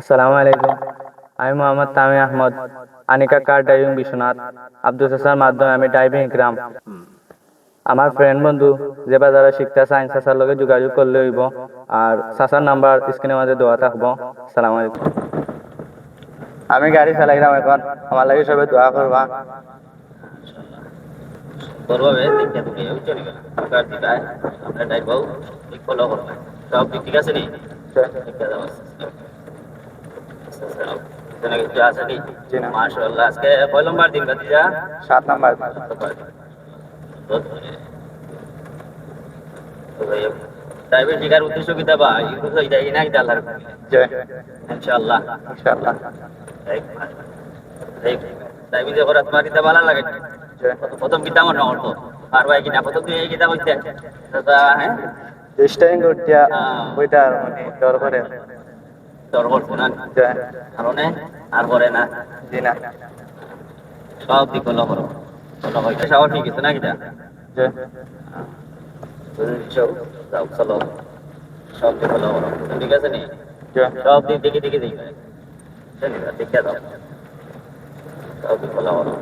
আসসালামু আলাইকুম। আমি মোহাম্মদ তামি আহমদ আনিকা কার ড্রাইভিং বিশ্বনাথ আব্দুল হাসার মাধ্যমে আমি ড্রাইভিং গ্রাম আমার ফ্রেন্ড বন্ধু যে বাজারে শিখতে চায় চাচার লগে যোগাযোগ করলে হইব। আর চাচার নাম্বার স্ক্রিনের মাঝে দেওয়া থাকব। আসসালামু আলাইকুম। আমি গাড়ি চালাইলাম এখন। আমার লাগে সবাই দোয়া করবা। করবে দেখতে তুমি চলে গেল কার দিটা আমরা ডাইবাও ঠিক ফলো করবে। সব ঠিক আছে নি? ঠিক আছে জানা কিছু আছে নি জি না। মাশাআল্লাহ আজকে কয় নম্বর দিন বাতিজা সাত নাম্বার না ভালো লাগে প্রথম কিতা হতো আর ভাই কিনা প্রথম তুই এই কিতা হইতে স্টাইং করতিয়া ওইটা মানে ডর করে তোর করছ না জয় কারণে আর করে না। সব দিক ফলো করো ফলো করতে সব ঠিক আছে না যাও চলো। সব দিক ফলো করো ঠিক আছে নি? সব দিক দেখে দেখে দেখবে দেখে দাও সব দিক ফলো করো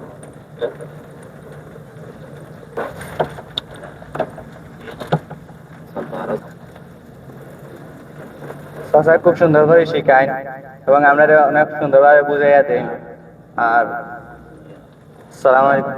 চাচা খুব সুন্দর করে শেখায় এবং আমরা অনেক সুন্দরভাবে বুঝাইয়া দেন আর সালাম আলাইকুম।